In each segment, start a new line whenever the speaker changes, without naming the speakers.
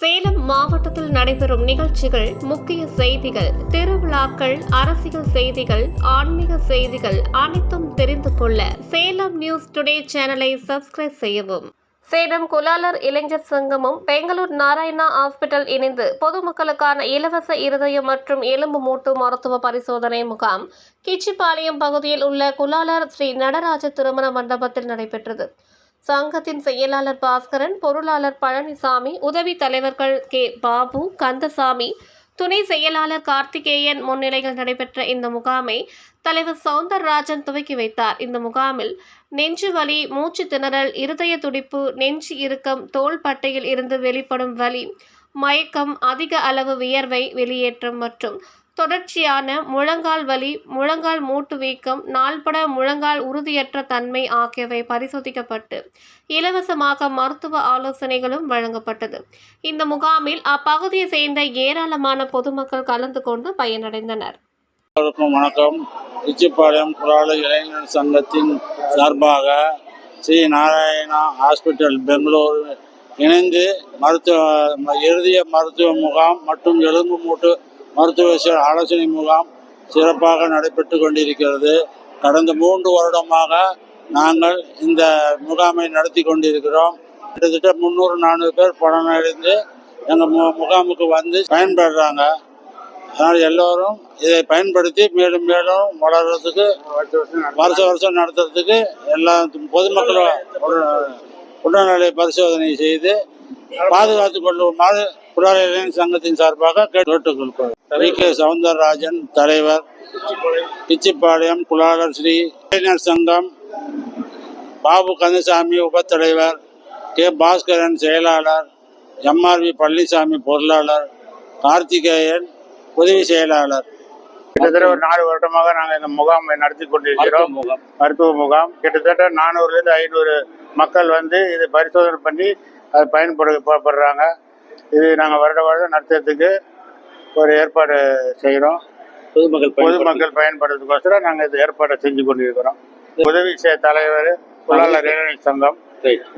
சேலம் மாவட்டத்தில் நடைபெறும் நிகழ்ச்சிகள் முக்கிய செய்திகள் திருவிழாக்கள் அரசியல் செய்திகள் ஆன்மீக செய்திகள் அனைத்தும் தெரிந்து கொள்ள சேலம் நியூஸ் டுடே சேனலை சப்ஸ்கிரைப் செய்யவும். சேலம் குலாலர் இளைஞர் சங்கமும் பெங்களூர் நாராயணா ஹாஸ்பிட்டல் இணைந்து பொதுமக்களுக்கான இலவச இருதயம் மற்றும் எலும்பு மூட்டு மருத்துவ பரிசோதனை முகாம் கிச்சிபாளையம் பகுதியில் உள்ள குலாலர் ஸ்ரீ நடராஜ திருமண மண்டபத்தில் நடைபெற்றது. சங்கத்தின் செயலாளர் பாஸ்கரன் பொருளாளர் பழனிசாமி உதவி தலைவர்கள் கே. பாபு கந்தசாமி துணை செயலாளர் கார்த்திகேயன் முன்னிலையில் நடைபெற்ற இந்த முகாமை தலைவர் சவுந்தரராஜன் துவக்கி வைத்தார். இந்த முகாமில் நெஞ்சு வலி மூச்சு திணறல் இருதய துடிப்பு நெஞ்சு இறுக்கம் தோள்பட்டையில் இருந்து வெளிப்படும் வலி மயக்கம் அதிக அளவு வியர்வை வெளியேற்றம் மற்றும் தொடர்ச்சியான முழங்கால் வலி முழங்கால் மூட்டு வீக்கம் நாள்பட முழங்கால் உறுதியற்ற தன்மை ஆகியவை பரிசோதிக்கப்பட்டு இலவசமாக மருத்துவ ஆலோசனைகளும் வழங்கப்பட்டது. இந்த முகாமில் அப்பகுதியை சேர்ந்த ஏராளமான பொதுமக்கள் கலந்து கொண்டு பயனடைந்தனர்.
வணக்கம். உச்சிப்பாளையம் குரால இளைஞர் சங்கத்தின் சார்பாக ஸ்ரீ நாராயணா ஹாஸ்பிட்டல் பெங்களூர் இணைந்து மருத்துவ இறுதிய மருத்துவ முகாம் மற்றும் எலும்பு மூட்டு மருத்துவ ஆலோசனை முகாம் சிறப்பாக நடைபெற்று கொண்டிருக்கிறது. கடந்த மூன்று வருடமாக நாங்கள் இந்த முகாமை நடத்தி கொண்டிருக்கிறோம். கிட்டத்தட்ட முந்நூறு நானூறு பேர் பலனடைந்து எங்கள் மு முகாமுக்கு வந்து பயன்படுறாங்க. அதனால் எல்லோரும் இதை பயன்படுத்தி மேலும் மேலும் வளர்றதுக்கு வருஷம் வருஷம் நடத்துறதுக்கு எல்லா பொதுமக்களும் உடல்நிலை பரிசோதனை செய்து பாதுகாத்து கொள்ளுமாறு இளைஞர் சங்கத்தின் சார்பாக கேட்டுக்கொள்கிறோம் வி கே. சவுந்தரராஜன் தலைவர். பிச்சிப்பாளையம் குலாலர் ஸ்ரீ இளைஞர் சங்கம். பாபு கந்தசாமி உபத்தலைவர். கே. பாஸ்கரன் செயலாளர். எம்ஆர்வி பழனிசாமி பொருளாளர். கார்த்திகேயன் உதவி செயலாளர்.
கிட்டத்தட்ட ஒரு நாலு வருடமாக நாங்கள் இந்த முகாமை நடத்தி கொண்டிருக்கிறோம். மருத்துவ முகாம். கிட்டத்தட்ட நானூறுலேருந்து ஐநூறு மக்கள் வந்து இது பரிசோதனை பண்ணி அது பயன்படுத்தப்படுறாங்க. இது நாங்கள் வருட வருடம் நடத்துறதுக்கு ஒரு ஏற்பாடு செய்கிறோம்
பொதுமக்கள்
பொதுமக்கள் பயன்படுறதுக்கோசரம் நாங்கள் இது ஏற்பாடு செஞ்சு கொண்டிருக்கிறோம். உதவி தலைவர் புலாளர் இளைஞர் சங்கம்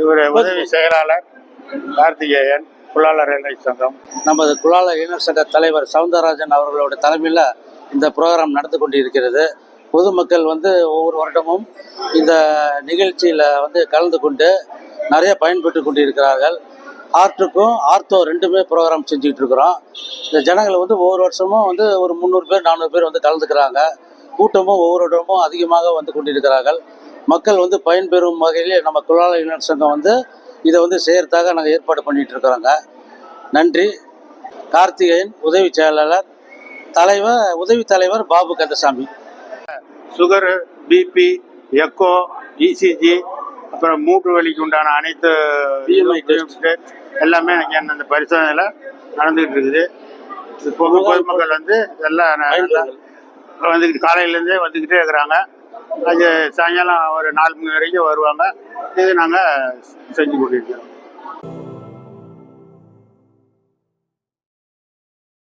இவர் உதவி செயலாளர் கார்த்திகேயன் புலாளர் இளைஞர் சங்கம்.
நமது குலால இளைஞர் சங்க தலைவர் சவுந்தரராஜன் அவர்களோட தலைமையில் இந்த ப்ரோக்ராம் நடந்து கொண்டிருக்கிறது. பொதுமக்கள் வந்து ஒவ்வொரு வருடமும் இந்த நிகழ்ச்சியில் வந்து கலந்து கொண்டு நிறைய பயன்பெற்று கொண்டிருக்கிறார்கள். ஆர்ட்டுக்கும் ஆர்த்தோ ரெண்டுமே ப்ரோக்ராம் செஞ்சுக்கிட்டு இருக்கிறோம் இந்த ஜனங்கள் வந்து ஒவ்வொரு வருஷமும் வந்து ஒரு முந்நூறு பேர் நானூறு பேர் வந்து கலந்துக்கிறாங்க. கூட்டமும் ஒவ்வொரு வருடமும் அதிகமாக வந்து கொண்டிருக்கிறார்கள். மக்கள் வந்து பயன்பெறும் வகையிலே நம்ம தொழிலாளர் சங்கம் வந்து இதை வந்து செய்கிறதாக நாங்கள் ஏற்பாடு பண்ணிட்டு இருக்கிறோங்க நன்றி. கார்த்திகேயன் உதவி செயலாளர் தலைவர் உதவி தலைவர் Babu Kandasamy.
Sugar BP echo ECG அப்புறம் மூட்டு வலிக்கு உண்டான அனைத்து எல்லாமே இங்கே அந்த பரிசோதனையில் நடந்துகிட்டு இருக்குது. பொது பொதுமக்கள் வந்து எல்லாம் வந்துக்கிட்டு காலையிலேருந்தே வந்துக்கிட்டே இருக்கிறாங்க. அது சாயங்காலம் ஒரு நாலு மணி வரைக்கும் வருவாங்க. இது நாங்கள் செஞ்சு கொண்டிருக்கிறோம்.